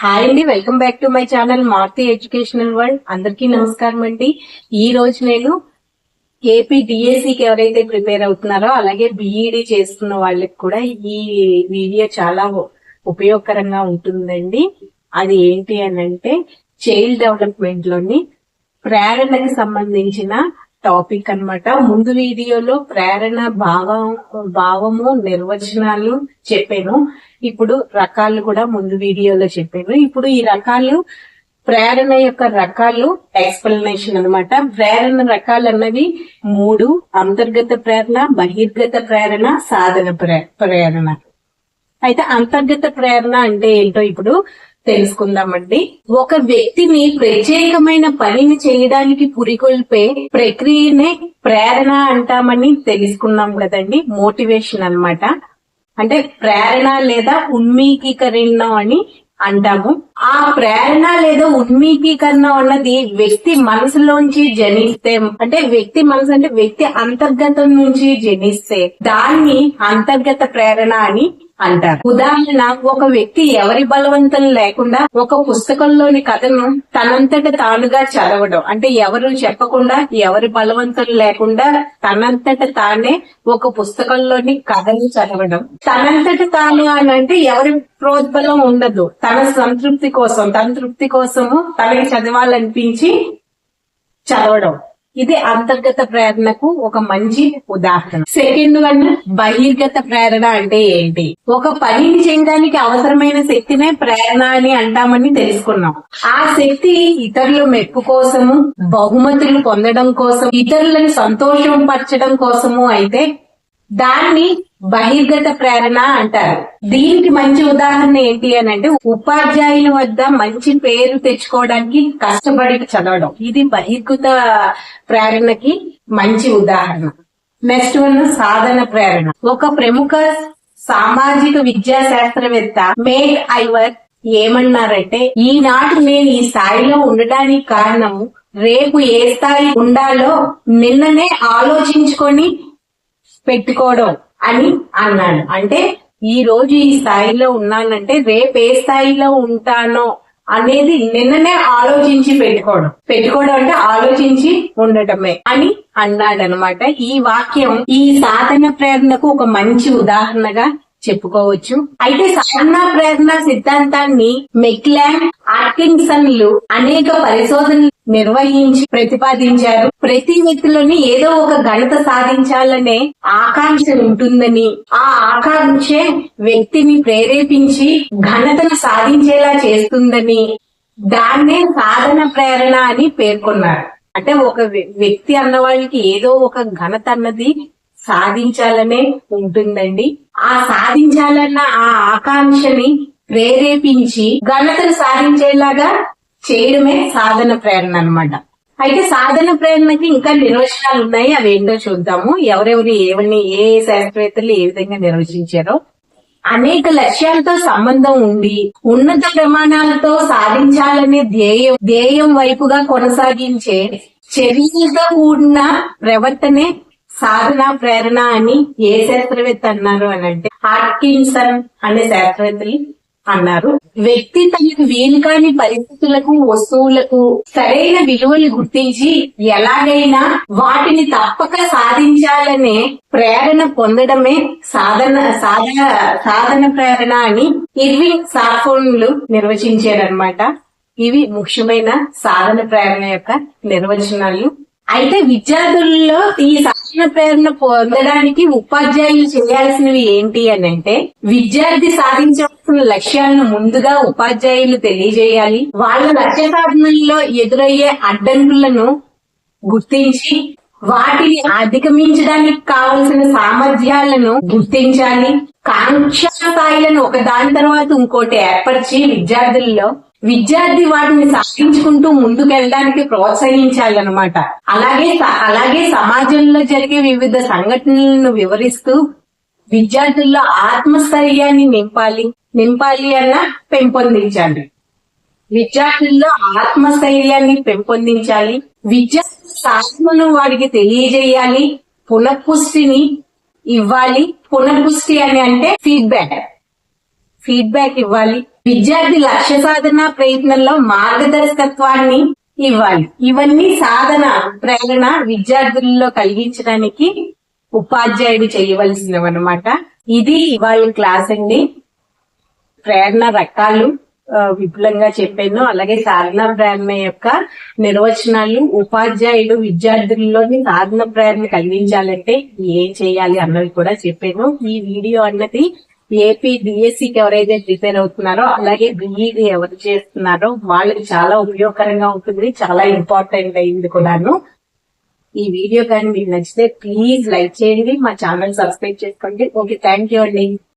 Hi అండి welcome back to my channel Maruti educational world అందరికీ నమస్కారం అండి. ఈ రోజు నేను ఏపీ డిఎస్సికి ఎవరైతే ప్రిపేర్ అవుతున్నారో అలాగే బిఈడి చేస్తున్న వాళ్ళకి కూడా ఈ వీడియో చాలా ఉపయోగకరంగా ఉంటుందండి. అది ఏంటి అని అంటే చైల్డ్ డెవలప్మెంట్లోని ప్రేరణకి సంబంధించిన టాపిక్ అన్నమాట. ముందు వీడియోలో ప్రేరణ భావం భావము నిర్వచనాలు చెప్పాను. ఇప్పుడు రకాలు కూడా ముందు వీడియోలో చెప్పాను. ఇప్పుడు ఈ రకాలు ప్రేరణ యొక్క రకాలు ఎక్స్ప్లెనేషన్ అన్నమాట. ప్రేరణ రకాలు అన్నవి మూడు అంతర్గత ప్రేరణ బహిర్గత ప్రేరణ సాధన ప్రే- ప్రేరణ. అయితే అంతర్గత ప్రేరణ అంటే ఏంటో ఇప్పుడు తెలుసుకుందామండి. ఒక వ్యక్తిని ప్రత్యేకమైన పనిని చేయడానికి పురికొల్పే ప్రక్రియనే ప్రేరణ అంటామని తెలుసుకున్నాం కదండి. మోటివేషన్ అన్నమాట. అంటే ప్రేరణ లేదా ఉన్మీకీకరణ అని అంటాము. ఆ ప్రేరణ లేదా ఉన్మీకీకరణ అన్నది వ్యక్తి మనసులోంచి జనిస్తే అంటే వ్యక్తి మనసు అంటే వ్యక్తి అంతర్గతం నుంచి జనిస్తే దాన్ని అంతర్గత ప్రేరణ అని అంటారు. ఉదాహరణ ఒక వ్యక్తి ఎవరి బలవంతం లేకుండా ఒక పుస్తకంలోని కథను తనంతట తానుగా చదవడం. అంటే ఎవరు చెప్పకుండా ఎవరి బలవంతం లేకుండా తనంతట తానే ఒక పుస్తకంలోని కథను చదవడం. తనంతట తాను అని అంటే ఎవరి ప్రోద్బలం ఉండదు. తన సంతృప్తి కోసం తన తృప్తి కోసము తనకి చదవాలనిపించి చదవడం. ఇది అంతర్గత ప్రేరణకు ఒక మంచి ఉదాహరణ. సెకండ్ వన్ బహిర్గత ప్రేరణ అంటే ఏంటి? ఒక పనిని చేయడానికి అవసరమైన శక్తినే ప్రేరణ అని అంటామని తెలుసుకున్నాం. ఆ శక్తి ఇతరుల మెప్పు కోసము బహుమతులు పొందడం కోసం ఇతరులను సంతోషం పరచడం కోసము అయితే దాన్ని బహిర్గత ప్రేరణ అంటారు. దీనికి మంచి ఉదాహరణ ఏంటి అని అంటే ఉపాధ్యాయుల వద్ద మంచి పేరు తెచ్చుకోవడానికి కష్టపడి చదవడం. ఇది బహిర్గత ప్రేరణకి మంచి ఉదాహరణ. నెక్స్ట్ వన్ సాధన ప్రేరణ. ఒక ప్రముఖ సామాజిక విద్యా శాస్త్రవేత్త మేక్ ఐవర్ ఏమన్నారంటే ఈనాడు నేను ఈ స్థాయిలో ఉండడానికి కారణం రేపు ఏ స్థాయి ఉండాలో నిన్ననే ఆలోచించుకొని పెట్టుకోవడం అని అన్నాడు. అంటే ఈ రోజు ఈ స్థాయిలో ఉన్నానంటే రేపు ఏ స్థాయిలో ఉంటానో అనేది నిన్ననే ఆలోచించి పెట్టుకోవడం. పెట్టుకోవడం అంటే ఆలోచించి ఉండటమే అని అన్నాడనమాట. ఈ వాక్యం ఈ సాధన ప్రేరణకు ఒక మంచి ఉదాహరణగా చెప్పుకోవచ్చు. అయితే సాధన ప్రేరణ సిద్ధాంతాన్ని మెక్లాండ్ ఆర్కిన్సన్లు అనేక పరిశోధనలు నిర్వహించి ప్రతిపాదించారు. ప్రతి వ్యక్తిలోని ఏదో ఒక ఘనత సాధించాలనే ఆకాంక్ష ఉంటుందని ఆ ఆకాంక్షే వ్యక్తిని ప్రేరేపించి ఘనతను సాధించేలా చేస్తుందని దాన్నే సాధన ప్రేరణ అని పేర్కొన్నారు. అంటే ఒక వ్యక్తి అన్న వాళ్ళకి ఏదో ఒక ఘనత అన్నది సాధించాలనే ఉంటుందండి. ఆ సాధించాలన్న ఆ ఆకాంక్షని ప్రేరేపించి ఘనతను సాధించేలాగా చేయడమే సాధన ప్రేరణ అన్నమాట. అయితే సాధన ప్రేరణకి ఇంకా నిర్వచనాలు ఉన్నాయి. అవి ఏంటో చూద్దాము. ఎవరెవరు ఏవని ఏ శాస్త్రవేత్తలు ఏ విధంగా నిర్వచించారో. అనేక లక్ష్యాలతో సంబంధం ఉండి ఉన్నత ప్రమాణాలతో సాధించాలనే ధ్యేయం ధ్యేయం వైపుగా కొనసాగించే చర్యలతో కూడిన ప్రవర్తనే సాధన ప్రేరణ అని ఏ శాస్త్రవేత్త అన్నారు అని అంటే హార్కిన్సన్ అనే శాస్త్రవేత్తలు అన్నారు. వ్యక్తి తనకు వీలు కాని పరిస్థితులకు వస్తువులకు సరైన విలువలు గుర్తించి ఎలాగైనా వాటిని తప్పక సాధించాలనే ప్రేరణ పొందడమే సాధన సాధన సాధన ప్రేరణ అని ఇర్వింగ్ సాఫోన్లు నిర్వచించారనమాట ఇవి ముఖ్యమైన సాధన ప్రేరణ యొక్క నిర్వచనాలు. అయితే విద్యార్థుల్లో ఈ సాధన ప్రేరణ పొందడానికి ఉపాధ్యాయులు చేయాల్సినవి ఏంటి అని అంటే విద్యార్థి సాధించవలసిన లక్ష్యాలను ముందుగా ఉపాధ్యాయులు తెలియజేయాలి. వాళ్ళ లక్ష్య సాధనలో ఎదురయ్యే అడ్డంకులను గుర్తించి వాటిని అధిగమించడానికి కావలసిన సామర్థ్యాలను గుర్తించాలి. కాంక్ష స్థాయిలను ఒకదాని తర్వాత ఇంకోటి ఏర్పరిచి విద్యార్థుల్లో విద్యార్థి వాటిని సాధించుకుంటూ ముందుకెళ్ళడానికి ప్రోత్సహించాలన్నమాట. అలాగే స- అలాగే సమాజంలో జరిగే వివిధ సంఘటనలను వివరిస్తూ విద్యార్థుల్లో ఆత్మస్థైర్యాన్ని నింపాలి నింపాలి అన్న పెంపొందించాలి. విద్యార్థుల్లో ఆత్మస్థైర్యాన్ని పెంపొందించాలి. విద్యా సాధనను వాడికి తెలియజేయాలి. పునఃపుష్టిని ఇవ్వాలి. పునఃపుష్టి అని అంటే ఫీడ్బ్యాక్. ఫీడ్బ్యాక్ ఇవ్వాలి. విద్యార్థి లక్ష్య సాధన ప్రయత్నంలో మార్గదర్శకత్వాన్ని ఇవ్వాలి. ఇవన్నీ సాధన ప్రేరణ విద్యార్థుల్లో కలిగించడానికి ఉపాధ్యాయుడు చేయవలసినవి అనమాట ఇది ఇవాళ క్లాస్ అండి. ప్రేరణ రకాలు విపులంగా చెప్పాను. అలాగే సాధన ప్రేరణ యొక్క నిర్వచనాలు ఉపాధ్యాయులు విద్యార్థుల్లోని సాధన ప్రేరణ కలిగించాలంటే ఏం చేయాలి అన్నది కూడా చెప్పాను. ఈ వీడియో అన్నది ఏపీ డిఎస్సికి ఎవరైతే ప్రిపేర్ అవుతున్నారో అలాగే బిఈడి ఎవరు చేస్తున్నారో వాళ్ళకి చాలా ఉపయోగకరంగా ఉంటుంది చాలా ఇంపార్టెంట్ అయింది కూడాను. ఈ వీడియో కానీ మీకు నచ్చితే ప్లీజ్ లైక్ చేయండి మా ఛానల్ సబ్స్క్రైబ్ చేసుకోండి. ఓకే థ్యాంక్ యూ అండి.